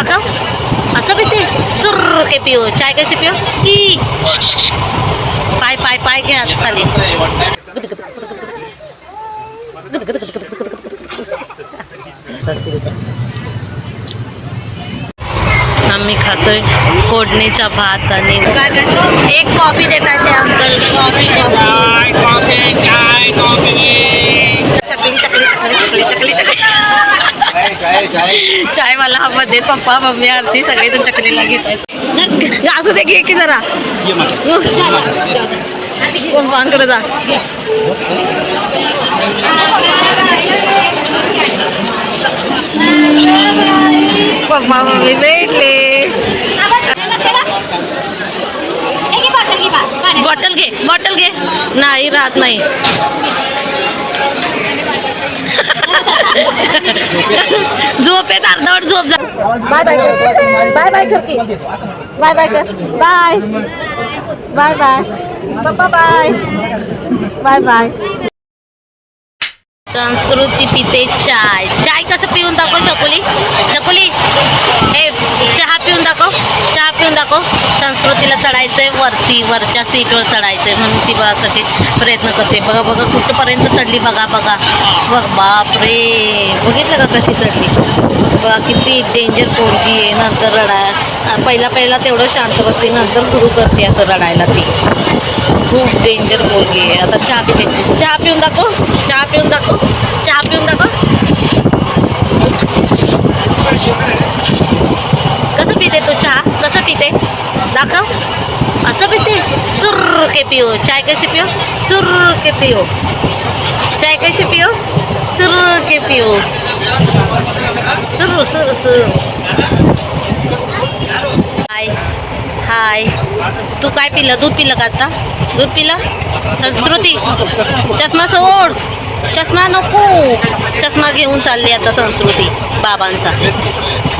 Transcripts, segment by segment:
दाखव असं पिते के पिओ चाय कैसे पिओ की पाय पाय पाय खाली भात एक कॉफ़ी देतात ते अंकल कॉफ़ी कॉफ़ी चकली चायवाला हा मध्ये पप्पा मम्मी आरती सगळेजण चकलीला घेत आहेत असू दे घे की जरा. जा पप्पा मम्मी भेटले. बॉटल घे बॉटल घे. नाही राहत नाही. झोप येत अर्धवट झोप जा. Bye bye. Bye bye bye bye कर बाय. Bye bye. पप्पा बाय. Bye bye. संस्कृती पिते चाय. चाय कसं पिऊन दाखव चकोली? चकोली ए चहा पिऊन दाखव चहा पिऊन दाखव तिला चढायचंय वरती वरच्या सीटवर चढायचंय म्हणून ती बघा कशी प्रयत्न करते. बघा बघा कुठपर्यंत चढली बघा बघा. बघ बापरे. बघितलं का कशी चढली? बघा किती डेंजर पोरगी आहे. नंतर रडाय पहिला पहिला तेवढं शांत बसते. नंतर सुरू करते असं रडायला ती. खूप डेंजर पोरगी आहे. आता चहा पिते. चहा पिऊन दाखव. चहा पिऊन दाखव. चहा पिऊन दाखव. कसं पिते तू चहा? कसं पिते? दाखव असं पिते सुर के पिओ चाय कैसे पिओ सुर के पिओ चाय कैसे पिओ सुर के पिओ सुर सुर सुर. हाय. हाय. तू काय पिलं? दूध पिलं का आता? दूध पिलं? संस्कृती. चष्मा सोड. चष्मा नको. चष्मा घेऊन चालली आता संस्कृती. बाबांचा.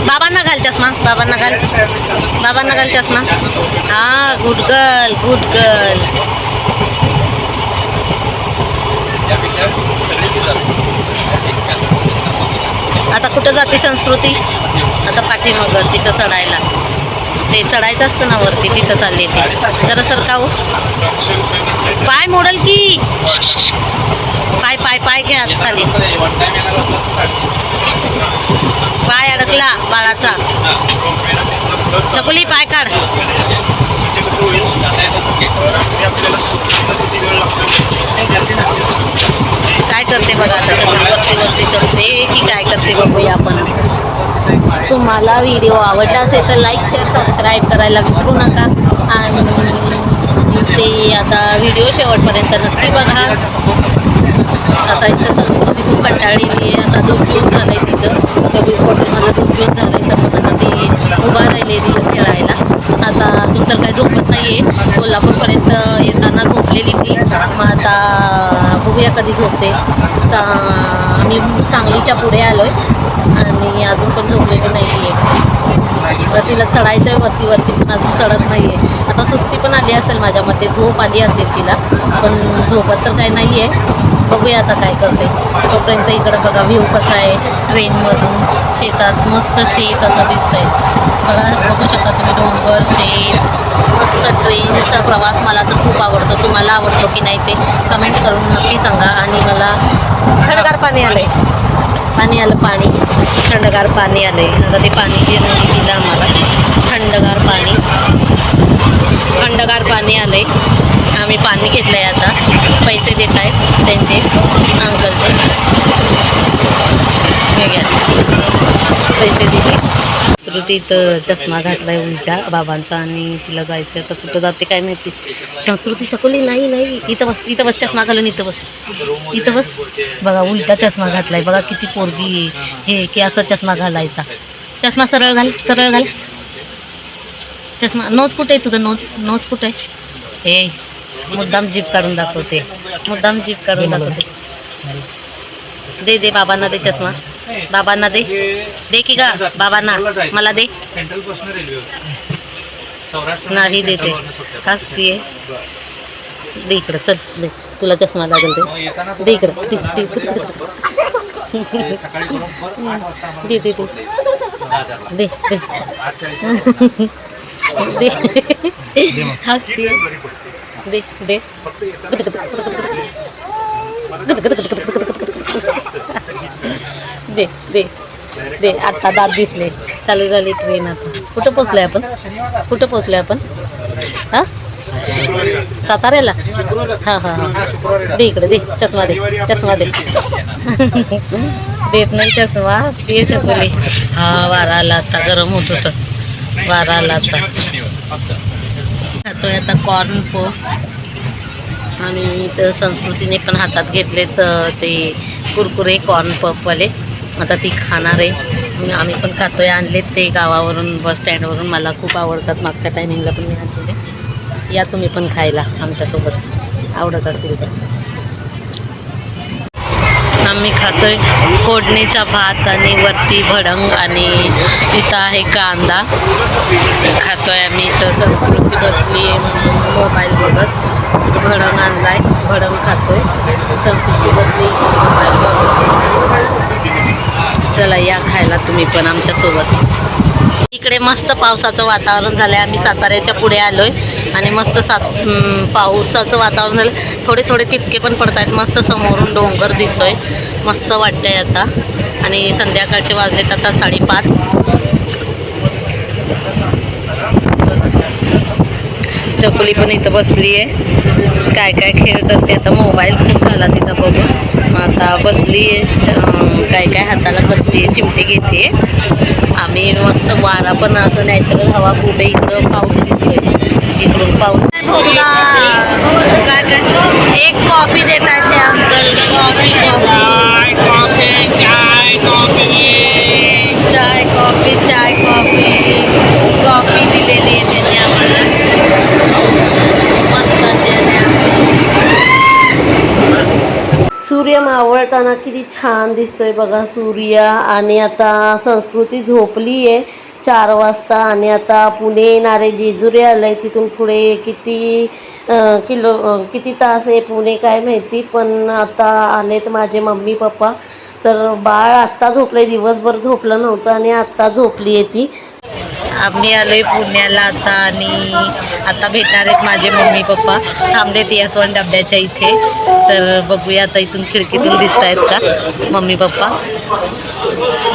बाबांना घाल चष्मा. बाबांना घाल. बाबांना घाल चष्मा. हा गुड गर्ल गुड गर्ल आता कुठं जाते संस्कृती? आता पाठीमागं तिथं चढायला. ते चढायचं असतं ना वरती तिथं चालली ती. जरा सरकाव. पाय मोडल की. पाय पाय पाय घ्या खाली. पाय अडकला बाळाचा. चकुली पाय काढ. काय करते बघा आता वरती वरती चढते की काय करते बघूया आपण. तुम्हाला व्हिडिओ आवडला असेल तर लाईक शेअर सबस्क्राईब करायला विसरू नका. आणि ते आता व्हिडिओ शेवटपर्यंत नक्की बघा. आता इथं संस्कृती म्हणजे खूप कंटाळलेली आहे. आता दूध पिऊन झालं आहे तिचं. त्या दूध बॉटलमधलं दूध पिऊन झालं आहे तर मग आता ती उभा राहिली आहे तिथं खेळायला. आता अजून तर काही झोपत नाही आहे कोल्हापूरपर्यंत येताना झोपलेली ती मग आता बघूया कधी झोपते. तर आम्ही सांगलीच्या पुढे आलो आहे आणि अजून पण झोपलेली नाही आहे तर तिला चढायचं आहे वरती वरती पण अजून चढत नाही आहे आता सुस्ती पण आली असेल माझ्या मते झोप आली असेल तिला. पण झोपत तर काही नाही आहे बघूया आता काय करते. तोपर्यंत इकडं बघा व्ह्यू कसा आहे. ट्रेनमधून शेतात मस्त शेत असं दिसतंय. बघा बघू शकता तुम्ही डोंगर शेत. मस्त ट्रेनचा प्रवास मला तर खूप आवडतो. तुम्हाला आवडतो की नाही ते कमेंट करून नक्की सांगा. आणि मला खडगार पाणी आलं आहे पाणी आलं पाणी. थंडगार पाणी आलं आहे आता ते पाणी देण्याने दिलं आम्हाला. थंडगार पाणी. थंडगार पाणी आलं आहे आम्ही पाणी घेतलं आहे आता. पैसे देत आहेत त्यांचे अंकलचे. पैसे दिले. कृती तर चष्मा घातलाय उलटा बाबांचा आणि तिला जायचं तर कुठं जाते काय माहिती. संस्कृती चकोली नाही नाही. इथं बस इथं बस चष्मा घालून इथं बस. इथं बस. बघा उलटा चष्मा घातलाय. बघा किती पोरगी हे की असा चष्मा घालायचा. चष्मा सरळ घाल सरळ घाल. चष्मा नोज कुठे आहे तुझं? नोज नोज कुठे आहे? हे मुद्दाम जीप काढून दाखवते. मुद्दाम जीप काढून दाखवते. दे दे बाबांना दे चष्मा. बाबांना दे दे की का बाबांना मला दे सेंट्रलपासून रेल्वे सौराष्ट्र नाही देते हसतीये दे इकडं चल दे तुला चष्मा लागेल दे दे इकडं दे दे दे, दे, दे. आम्हाला दे दे दे दे दे. आत्ता दात दिसले. चालू झाली ट्रेन आता. कुठं पोचलोय आपण? कुठं पोचलोय आपण? हा? साताऱ्याला? हां हां हां. दे इकडे दे. चष्मा दे चष्मा दे. देत नाही चष्मा. ते चपले हा वारा आला आता. गरम होत होतं. वारा आला आता. खातोय आता कॉर्न पोफ आणि इथं संस्कृतीने पण हातात घेतले तर ते कुरकुरे कॉर्न पफवाले आता ती खाणार आहे. मग आम्ही पण खातोय. आणलेत ते गावावरून बस स्टँडवरून मला खूप आवडतात. मागच्या टायमिंगला पण मी आणलेले. या तुम्ही पण खायला आमच्यासोबत. आवडत असेल तर. आम्ही खातोय फोडणीचा भात आणि वरती भडंग आणि इथं आहे कांदा. खातोय आम्ही. इथं संस्कृती बसली मोबाईल बघत भडंग आणलाय. भडंग खातोय. संस्कृती बदली बघ. बघत चला या खायला तुम्ही पण आमच्यासोबत. इकडे मस्त पावसाचं वातावरण झालं आहे आम्ही साताऱ्याच्या पुढे आलो आहे आणि मस्त सात पावसाचं वातावरण झालं. थोडे थोडे टिपके पण पडत आहेत मस्त समोरून डोंगर दिसतोय. मस्त वाटतंय आता. आणि संध्याकाळचे वाजलेत आता साडेपाच. चकुली पण इथं बसली आहे काय काय खेळतात ते आता मोबाईल खूप झाला तिचा बघून. मग आता बसली आहे काय काय हाताला करते चिमटे घेते आम्ही मस्त वारा पण असं नॅचरल हवा कुठे इकडं पाऊस दिसतोय. इकडून पाऊस. काय काय एक कॉफी देतात ते अंकल कॉफी कॉफी चाय कॉफी चाय कॉफी कॉफी दिलेली आहे त्यांनी आम्हाला मस्त त्याने सूर्य मावळताना किती छान दिसतोय बघा सूर्य. आणि आता संस्कृती झोपली आहे चार वाजता. आणि आता पुणे येणारे जेजुरी आलं आहे तिथून पुढे किती किलो किती तास आहे पुणे काय माहिती. पण आता आलेत माझे मम्मी पप्पा. तर बाळ आत्ता झोपलंय दिवसभर झोपलं नव्हतं आणि आत्ता झोपली आहे ती. आम्ही आलो आहे पुण्याला आता आणि आता भेटणार आहेत माझे मम्मी पप्पा. थांबलेत यासवण डब्याच्या इथे. तर बघूया आता इथून खिडकीतून दिसत आहेत का? Mummy papa.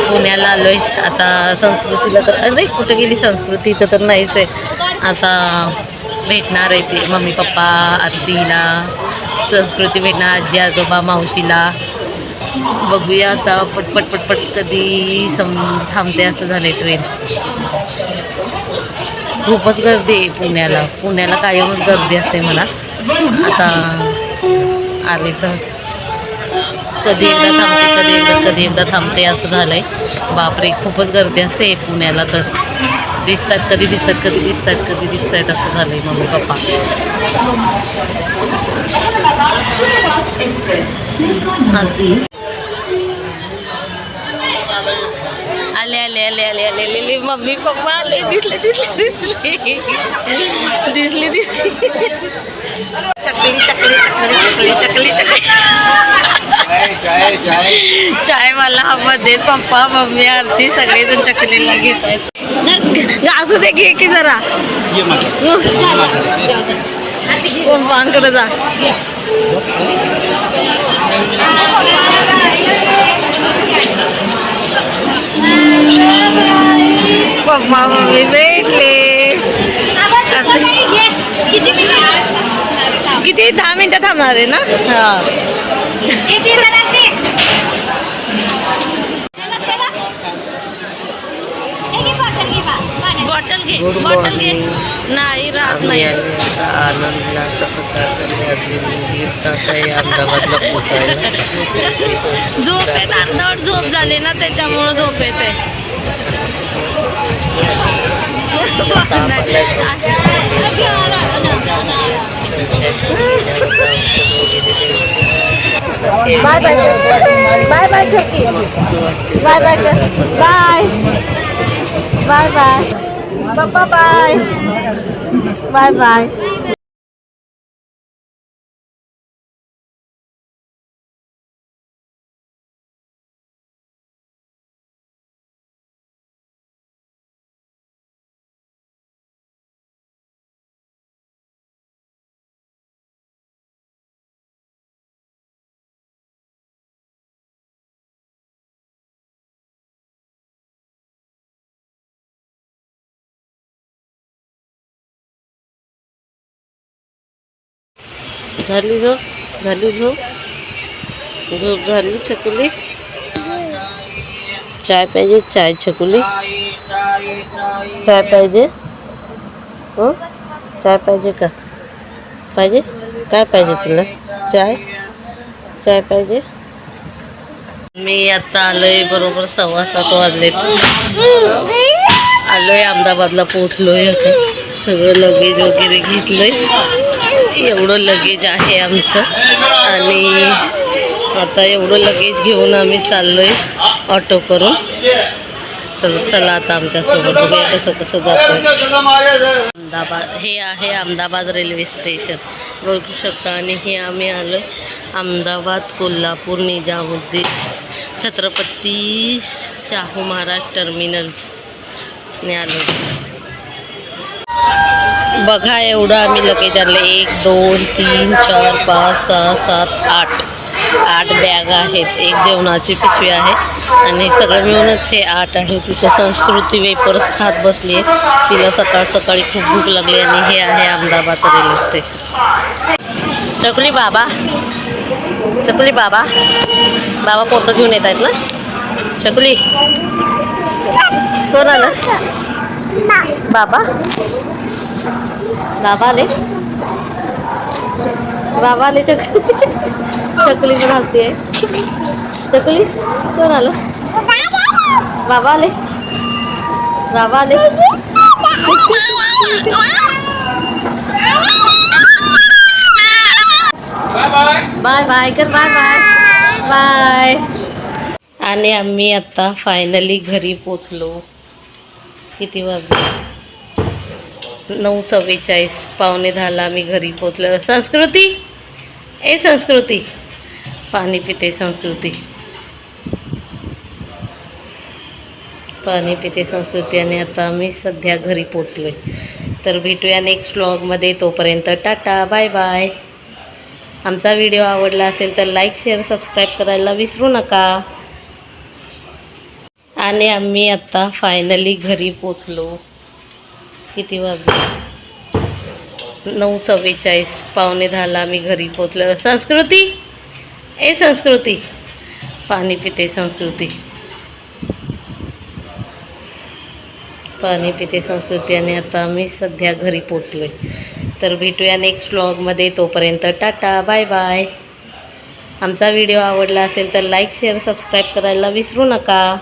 पुण्याला आलो आहे आता संस्कृतीला तर अरे कुठं गेली संस्कृती? इथं तर नाहीच आहे. आता भेटणार आहे ते मम्मी पप्पा आत्तीला. संस्कृती भेटणार आजी आजोबा मावशीला. बघूया आता पटपट पटपट कधी सम थांबते असं झालंय ट्रेन खूपच गर्दी आहे पुण्याला. पुण्याला कायमच गर्दी असते मला आता आले तर कधी एकदा थांबते कधी एकदा कधी एकदा थांबते असं झालंय. बापरे खूपच गर्दी असते पुण्याला तर. दिसतात कधी दिसतात कधी दिसतात कधी दिसत आहेत असं झालंय मम्मी पप्पा. आधी आले आले आले आले आले आले मम्मी पप्पा आले. दिसले दिसले दिसले. दिसले दिसले. चकली चकली चकली चकली चकली चकली. चाय मला मध्ये पप्पा मम्मी आरती सगळेजण चकलीला घेत आहेत. असू दे घे की जरा. पप्पांकडे जा. पप्पा मम्मी भेटले. किती दहा मिनिटं थांबणार आहे ना? हा. बॉटल घे Good बॉटल घे. नाही राहत आम्ही नाही. आले आता आनंदला तसं चालले अजून दीड तास आहे अहमदाबादला पोचायला झोप येत अर्धवट झोप झाली ना त्याच्यामुळं झोप येते. Bye bye bye bye. ठोकी मस्त वाटते. Bye bye bye. Bye bye. पप्पा बाय बाय बाय झाली झोप झाली झोप. झोप झाली छकुली. चाय पाहिजे चाय छकुली. चाय पाहिजे? हो? चाय पाहिजे का? पाहिजे? काय पाहिजे तुला? चाय? चाय पाहिजे? मी आता आलोय बरोबर सव्वा सात वाजले आलोय अहमदाबादला पोहोचलोय आता. सगळं लगेज वगैरे घेतलंय. एवढं लगेज आहे आमचं. आणि आता एवढं लगेज घेऊन आम्ही चाललोय ऑटो करून. तर चला आता आमच्यासोबत बघूया कसं कसं जातोय. अहमदाबाद हे आहे अहमदाबाद रेल्वे स्टेशन. बघू शकता आणि हे आम्ही आलो अहमदाबाद कोल्हापूर निजामुद्दीन छत्रपती शाहू महाराज टर्मिनल्सने आलो बघा एवढं आम्ही लगेज आणलं. एक दोन तीन चार पाच सहा सात आठ. आठ बॅग आहेत. एक जेवणाची पिशवी आहे. आणि सगळं मिळूनच हे आठ आहे. तिच्या संस्कृती वेपर्स खात बसली आहे तिला सकाळ सकाळी खूप भूक लागली आणि हे आहे अहमदाबाद रेल्वे स्टेशन. चकली बाबा. चकली बाबा. बाबा पोतं घेऊन येत आहेत ना? चकली. कोण आलं? बाबा. बाबाले. बाबाले चक चकली चकली पण हसते चकली? कोण आलं? बाबा आले बाबा आले बाय बाय कर बाय बाय. बाय. आणि आम्ही आता फायनली घरी पोचलो. किती वाजले? नऊ चव्वेचाळीस पावणे दहाला मी घरी पोचलं संस्कृती? ए संस्कृती. पाणी पिते संस्कृती. पाणी पिते संस्कृती आणि आता आम्ही सध्या घरी पोचलो तर भेटूया नेक्स्ट व्लॉगमध्ये तोपर्यंत टाटा बाय बाय आमचा व्हिडिओ आवडला असेल तर लाईक शेअर सबस्क्राईब करायला विसरू नका. आणि आम्ही आत्ता फायनली घरी पोचलो किती वाजले? नऊ चव्वेचाळीस पावणे दहाला मी घरी पोचलं संस्कृती? ए संस्कृती. पाणी पिते संस्कृती. पाणी पिते संस्कृती आणि आता मी सध्या घरी पोचलो तर भेटूया नेक्स्ट व्लॉगमध्ये तोपर्यंत टाटा बाय बाय आमचा व्हिडिओ आवडला असेल तर लाईक शेअर सबस्क्राईब करायला विसरू नका.